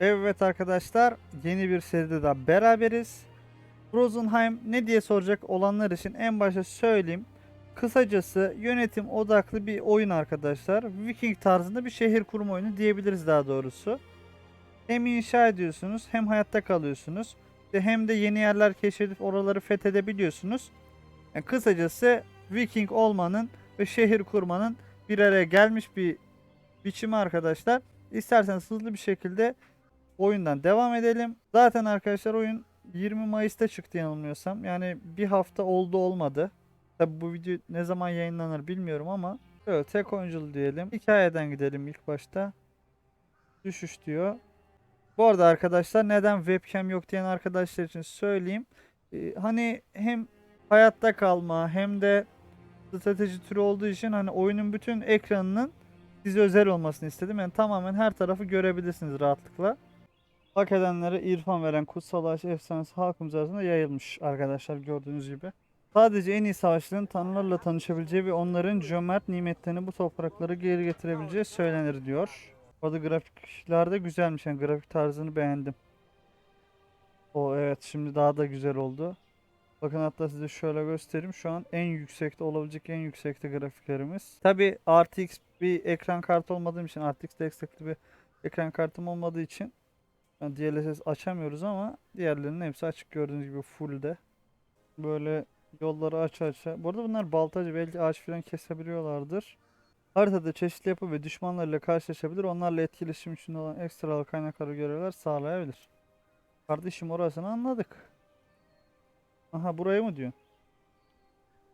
Evet arkadaşlar yeni bir seride daha beraberiz. Rosenheim ne diye soracak olanlar için en başta söyleyeyim. Kısacası yönetim odaklı bir oyun arkadaşlar. Viking tarzında bir şehir kurma oyunu diyebiliriz daha doğrusu. Hem inşa ediyorsunuz hem hayatta kalıyorsunuz. Hem de yeni yerler keşfedip oraları fethedebiliyorsunuz. Yani kısacası Viking olmanın ve şehir kurmanın bir araya gelmiş bir biçimi arkadaşlar. İsterseniz hızlı bir şekilde oyundan devam edelim. Zaten arkadaşlar oyun 20 Mayıs'ta çıktı yanılmıyorsam. Yani bir hafta oldu olmadı. Tabi bu video ne zaman yayınlanır bilmiyorum ama evet tek oyunculu diyelim. Hikayeden gidelim ilk başta. Düşüş diyor. Bu arada arkadaşlar neden webcam yok diyen arkadaşlar için söyleyeyim. Ee, hani hem hayatta kalma hem de strateji türü olduğu için hani oyunun bütün ekranının size özel olmasını istedim. Yani tamamen her tarafı görebilirsiniz rahatlıkla. Hak edenlere irfan veren kutsal aşk efsanesi halkımız arasında yayılmış arkadaşlar gördüğünüz gibi. Sadece en iyi savaşçıların tanrılarla tanışabileceği ve onların cömert nimetlerini bu topraklara geri getirebileceği söylenir diyor. Bu arada grafikler de güzelmiş. Yani grafik tarzını beğendim. O evet şimdi daha da güzel oldu. Bakın hatta size şöyle göstereyim. Şu an en yüksekte olabilecek en yüksekte grafiklerimiz. Tabi RTX bir ekran kartı olmadığım için RTX destekli bir ekran kartım olmadığı için yani DLSS açamıyoruz ama diğerlerinin hepsi açık gördüğünüz gibi fullde. Böyle yolları aç aça. Bu arada bunlar baltacı belki ağaç falan kesebiliyorlardır. Haritada çeşitli yapı ve düşmanlarla karşılaşabilir. Onlarla etkileşim için olan ekstra kaynakları görevler sağlayabilir. Kardeşim orasını anladık. Aha burayı mı diyorsun?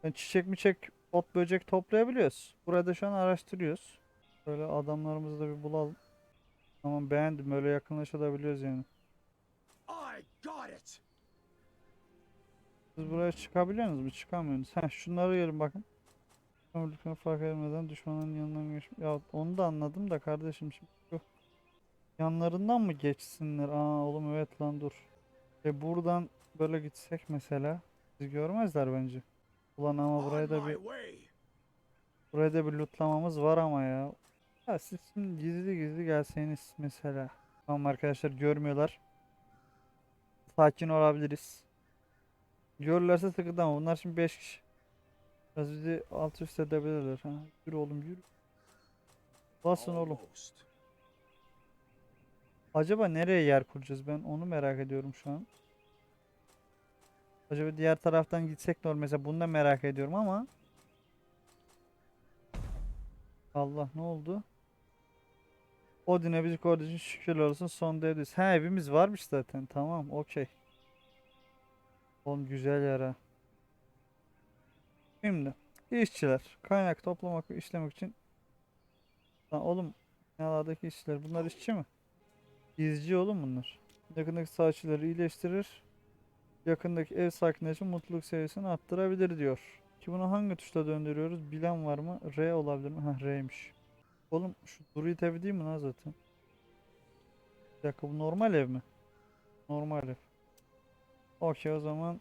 Yani çiçek miçek ot böcek toplayabiliyoruz. Burada şu an araştırıyoruz. Böyle adamlarımızı da bir bulalım. Tamam beğendim. Böyle yakınlaşabiliyoruz yani. Siz buraya çıkabiliyorsunuz mu? Çıkamıyorsunuz. Heh şunları yerim bakın. Lütfen fark etmeden düşmanın yanından geç. Ya onu da anladım da kardeşim şimdi yanlarından mı geçsinler? Aa oğlum evet lan dur. E buradan böyle gitsek mesela bizi görmezler bence. Ulan ama buraya da bir buraya da bir lootlamamız var ama ya. Ya siz şimdi gizli gizli gelseniz mesela. Tamam arkadaşlar görmüyorlar. Sakin olabiliriz. Görürlerse sıkıntı ama bunlar şimdi 5 kişi. Biraz bizi alt üst edebilirler. Ha. Yürü oğlum yürü. Basın oğlum. Acaba nereye yer kuracağız ben onu merak ediyorum şu an. Acaba diğer taraftan gitsek ne olur mesela bunu da merak ediyorum ama. Allah ne oldu? Odin'e bizi koruduğu için şükürler olsun son devdeyiz. Ha evimiz varmış zaten tamam okey. Oğlum güzel yara. Şimdi işçiler kaynak toplamak ve işlemek için Lan oğlum binalardaki işçiler bunlar işçi mi? İzci oğlum bunlar. Yakındaki sağlıkçıları iyileştirir. Yakındaki ev sakinleri için mutluluk seviyesini arttırabilir diyor. Ki bunu hangi tuşla döndürüyoruz? Bilen var mı? R olabilir mi? Heh R'ymiş. Oğlum şu Druid evi değil mi lan zaten? Bir dakika bu normal ev mi? Normal ev. Okey o zaman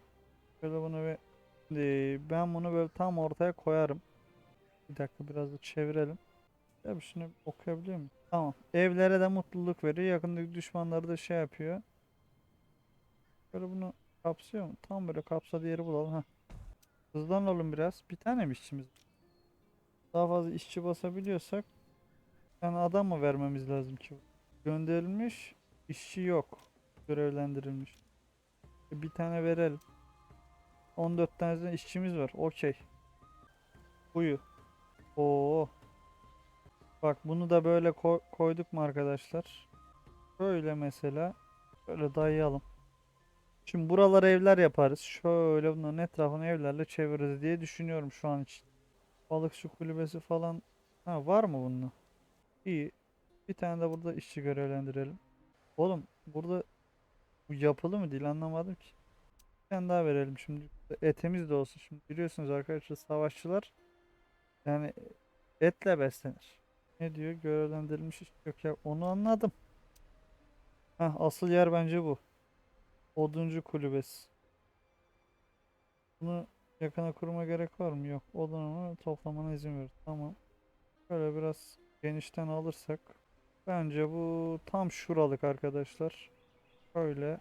şöyle bunu bir Şimdi ben bunu böyle tam ortaya koyarım. Bir dakika biraz da çevirelim. Ya şunu okuyabiliyor muyum? Tamam. Evlere de mutluluk veriyor. Yakındaki düşmanları da şey yapıyor. Böyle bunu kapsıyor mu? Tam böyle kapsadığı yeri bulalım. Heh. Hızlanalım biraz. Bir tane mi işçimiz? Daha fazla işçi basabiliyorsak yani adam mı vermemiz lazım ki? Gönderilmiş işçi yok. Görevlendirilmiş. E, Bir tane verelim. 14 tane işçimiz var. Okey. Buyu. Oo. Bak bunu da böyle ko- koyduk mu arkadaşlar? Böyle mesela. Böyle dayayalım. Şimdi buralara evler yaparız. Şöyle bunların etrafını evlerle çeviririz diye düşünüyorum şu an için. Balıkçı kulübesi falan. Ha var mı bunun? İyi. Bir tane de burada işçi görevlendirelim. Oğlum burada bu yapılı mı değil anlamadım ki. Bir tane daha verelim şimdi. Etimiz de olsun. Şimdi biliyorsunuz arkadaşlar savaşçılar yani etle beslenir. Ne diyor? Görevlendirilmiş iş yok ya. Onu anladım. Heh, asıl yer bence bu. Oduncu kulübesi. Bunu yakına kurma gerek var mı? Yok. Odunu toplamana izin ver. Tamam. Şöyle biraz genişten alırsak. Bence bu tam şuralık arkadaşlar. Şöyle.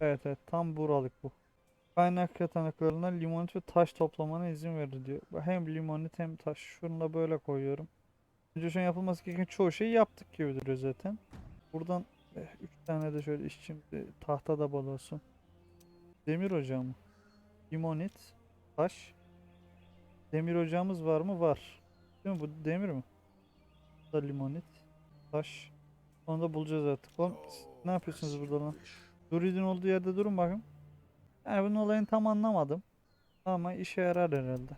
Evet evet tam buralık bu. Kaynak yeteneklerine limonit ve taş toplamana izin verir diyor. Hem limonit hem taş. Şunu da böyle koyuyorum. Önce şu an yapılması gereken çoğu şeyi yaptık gibi duruyor zaten. Buradan 3 tane de şöyle işçim tahta da bal olsun. Demir ocağı mı? Limonit, taş. Demir ocağımız var mı? Var. Değil mi? Bu demir mi? Da limonit, taş. Onu da bulacağız artık. Oğlum ne yapıyorsunuz burada lan? Druid'in olduğu yerde durun bakın. Yani bunun olayını tam anlamadım. Ama işe yarar herhalde.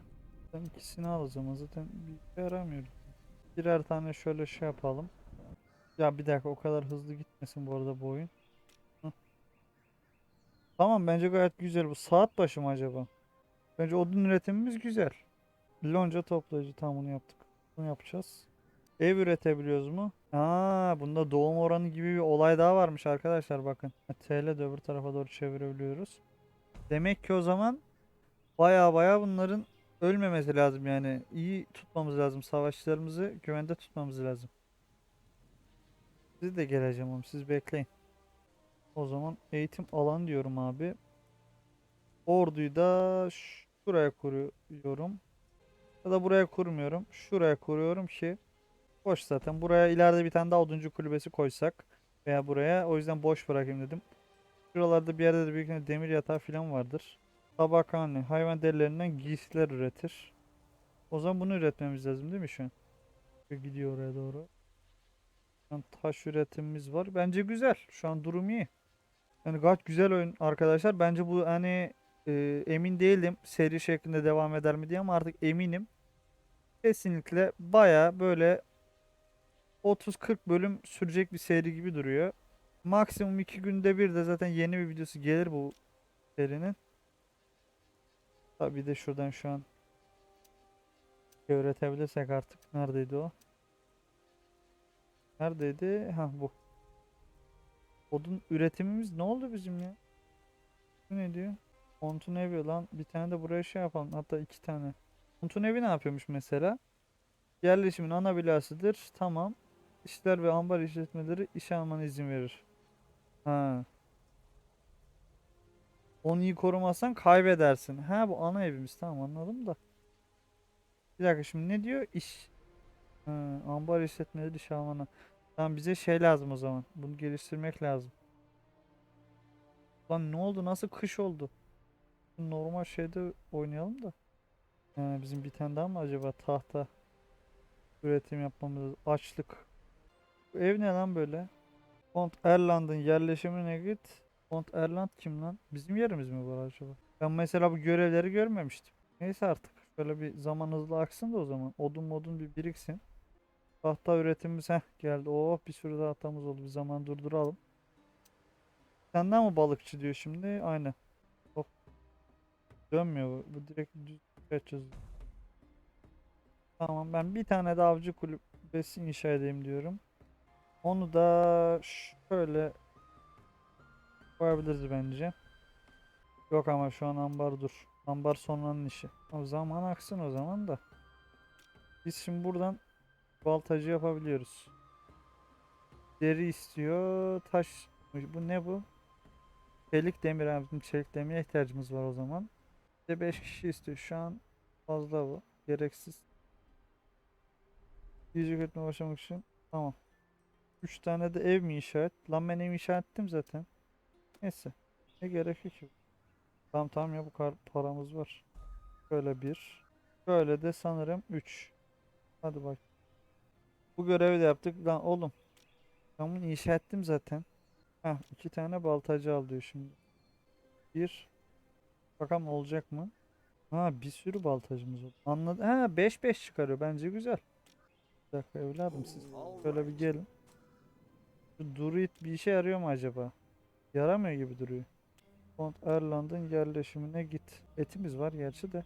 Ben ikisini al o zaman zaten bir işe yaramıyor. Birer tane şöyle şey yapalım. Ya bir dakika o kadar hızlı gitmesin bu arada bu oyun. Tamam bence gayet güzel bu. Saat başı mı acaba? Bence odun üretimimiz güzel. Lonca toplayıcı tam bunu yaptık. Bunu yapacağız. Ev üretebiliyoruz mu? Aa, bunda doğum oranı gibi bir olay daha varmış arkadaşlar bakın. TL de öbür tarafa doğru çevirebiliyoruz. Demek ki o zaman baya baya bunların ölmemesi lazım yani. İyi tutmamız lazım. Savaşçılarımızı güvende tutmamız lazım. Siz de geleceğim oğlum. Siz bekleyin. O zaman eğitim alan diyorum abi. Orduyu da şuraya kuruyorum. Ya da buraya kurmuyorum. Şuraya kuruyorum ki boş zaten. Buraya ileride bir tane daha oduncu kulübesi koysak veya buraya o yüzden boş bırakayım dedim. Şuralarda bir yerde de büyük ihtimalle demir yatağı falan vardır. Tabakhane hayvan derilerinden giysiler üretir. O zaman bunu üretmemiz lazım değil mi şu an? Gidiyor oraya doğru. Şu taş üretimimiz var. Bence güzel. Şu an durum iyi. Yani gayet güzel oyun arkadaşlar. Bence bu hani e, emin değilim seri şeklinde devam eder mi diye ama artık eminim. Kesinlikle baya böyle 30-40 bölüm sürecek bir seri gibi duruyor. Maksimum 2 günde bir de zaten yeni bir videosu gelir bu serinin. Tabii bir de şuradan şu an öğretebilirsek artık. Neredeydi o? Neredeydi? Ha bu. Odun üretimimiz ne oldu bizim ya? Bu ne diyor? Montun evi lan. Bir tane de buraya şey yapalım. Hatta iki tane. Montun evi ne yapıyormuş mesela? Yerleşimin ana binasıdır. Tamam. İşler ve ambar işletmeleri işe almana izin verir. Ha. Onu iyi korumazsan kaybedersin. Ha bu ana evimiz. Tamam anladım da. Bir dakika şimdi ne diyor? İş. Ha, ambar işletmeleri iş almana. Tamam bize şey lazım o zaman. Bunu geliştirmek lazım. Lan ne oldu? Nasıl kış oldu? Normal şeyde oynayalım da. Ha, bizim bir tane daha mı acaba tahta üretim yapmamız. Açlık. Ev ne lan böyle? Kont Erland'ın yerleşimine git. Kont Erland kim lan? Bizim yerimiz mi var acaba? Ben mesela bu görevleri görmemiştim. Neyse artık. Şöyle bir zaman hızlı aksın da o zaman. Odun modun bir biriksin. Tahta üretimimiz heh geldi. Oh bir sürü tahtamız oldu. Bir zaman durduralım. Sen daha mı balıkçı diyor şimdi? Aynen. Hop. Dönmüyor bu. Bu direkt düz kaçacağız. Tamam ben bir tane de avcı kulübesi inşa edeyim diyorum. Onu da şöyle koyabiliriz bence. Yok ama şu an ambar dur. Ambar sonranın işi. O zaman aksın o zaman da. Biz şimdi buradan baltacı yapabiliyoruz. Deri istiyor. Taş. Bu ne bu? Çelik demir abi. Bizim çelik demire ihtiyacımız var o zaman. De 5 kişi istiyor. Şu an fazla bu. Gereksiz. Yiyecek üretmeye başlamak için. Tamam. 3 tane de ev mi inşa et? Lan ben ev inşa ettim zaten. Neyse. Ne gerekiyor ki? Tamam tamam ya bu kadar paramız var. Böyle bir. Böyle de sanırım 3. Hadi bak. Bu görevi de yaptık. Lan oğlum. Ben bunu inşa ettim zaten. Heh iki tane baltacı al diyor şimdi. Bir. Bakalım olacak mı? Ha bir sürü baltacımız oldu. Anladım. Ha 5-5 çıkarıyor. Bence güzel. Bir dakika evladım siz. Şöyle bir gelin. Şu druid bir işe yarıyor mu acaba? Yaramıyor gibi duruyor. Kont Erland'ın yerleşimine git. Etimiz var gerçi de.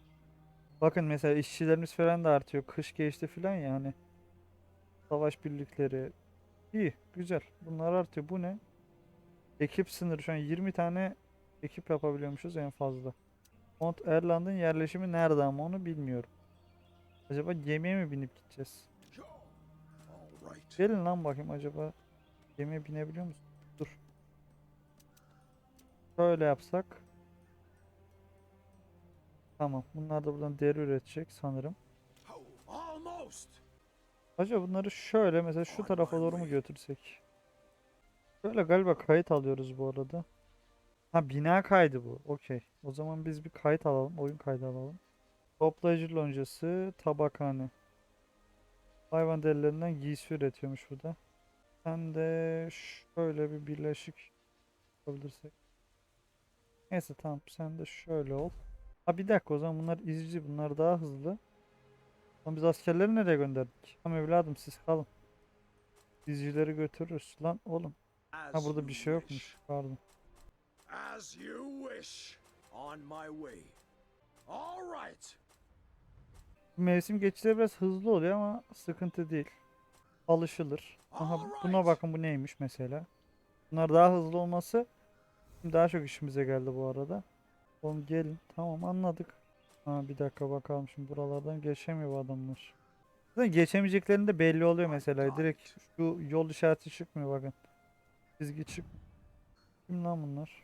Bakın mesela işçilerimiz falan da artıyor. Kış geçti falan yani. Savaş birlikleri. İyi, güzel. Bunlar artıyor. Bu ne? Ekip sınırı şu an 20 tane ekip yapabiliyormuşuz en fazla. Kont Erland'ın yerleşimi nerede ama onu bilmiyorum. Acaba gemiye mi binip gideceğiz? Gelin lan bakayım acaba gemiye binebiliyor musun? Dur. Şöyle yapsak. Tamam. Bunlar da buradan deri üretecek sanırım. Acaba bunları şöyle mesela şu tarafa doğru mu götürsek? Şöyle galiba kayıt alıyoruz bu arada. Ha bina kaydı bu. Okey. O zaman biz bir kayıt alalım. Oyun kaydı alalım. Toplayıcı loncası, tabakhane. Hayvan derilerinden giysi üretiyormuş bu Hem de şöyle bir birleşik yapabilirsek. Neyse tamam sen de şöyle ol. Ha bir dakika o zaman bunlar izci bunlar daha hızlı. Lan biz askerleri nereye gönderdik? Tamam evladım siz kalın. İzcileri götürürüz. Lan oğlum. Ha burada bir şey yokmuş. Pardon. As you wish. On my way. All right. Mevsim geçişleri biraz hızlı oluyor ama sıkıntı değil. Alışılır. Aha buna bakın bu neymiş mesela. Bunlar daha hızlı olması daha çok işimize geldi bu arada. Oğlum gelin. Tamam anladık. Ha bir dakika bakalım şimdi buralardan geçemiyor adamlar. Zaten geçemeyeceklerini de belli oluyor mesela. Direkt şu yol işareti çıkmıyor bakın. Çizgi çık. Kim lan bunlar?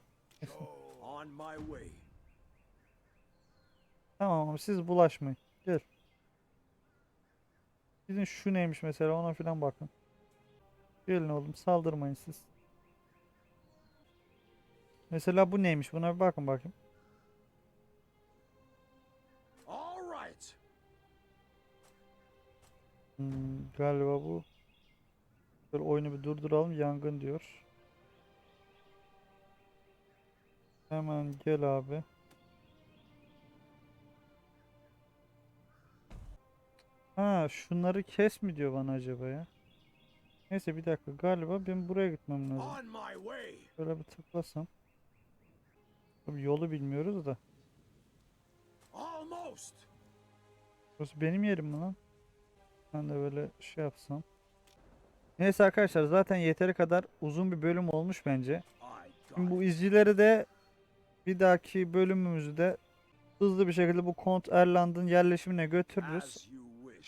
Tamam ama siz bulaşmayın. Gel. Gidin şu neymiş mesela ona filan bakın. Gelin oğlum saldırmayın siz. Mesela bu neymiş buna bir bakın bakayım. All right. Hmm, galiba bu. Dur oyunu bir durduralım yangın diyor. Hemen gel abi. Ha şunları kes mi diyor bana acaba ya? Neyse bir dakika galiba ben buraya gitmem lazım. Şöyle bir tıklasam. Tabii yolu bilmiyoruz da. Almost. Burası benim yerim mi lan? Ben de böyle şey yapsam. Neyse arkadaşlar zaten yeteri kadar uzun bir bölüm olmuş bence. Şimdi bu izcileri de bir dahaki bölümümüzde hızlı bir şekilde bu Kont Erland'ın yerleşimine götürürüz.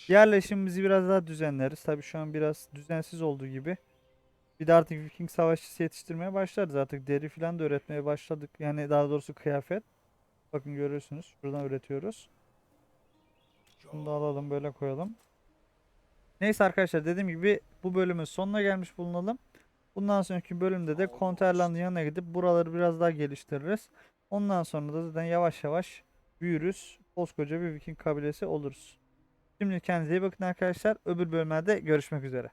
Yerleşimimizi biraz daha düzenleriz. Tabii şu an biraz düzensiz olduğu gibi. Bir de artık Viking savaşçısı yetiştirmeye başlarız. Artık deri falan da üretmeye başladık. Yani daha doğrusu kıyafet. Bakın görüyorsunuz. Şuradan üretiyoruz. Bunu da alalım böyle koyalım. Neyse arkadaşlar dediğim gibi bu bölümün sonuna gelmiş bulunalım. Bundan sonraki bölümde de Konterland'ın yanına gidip buraları biraz daha geliştiririz. Ondan sonra da zaten yavaş yavaş büyürüz. Koskoca bir Viking kabilesi oluruz. Şimdi kendinize iyi bakın arkadaşlar. Öbür bölümlerde görüşmek üzere.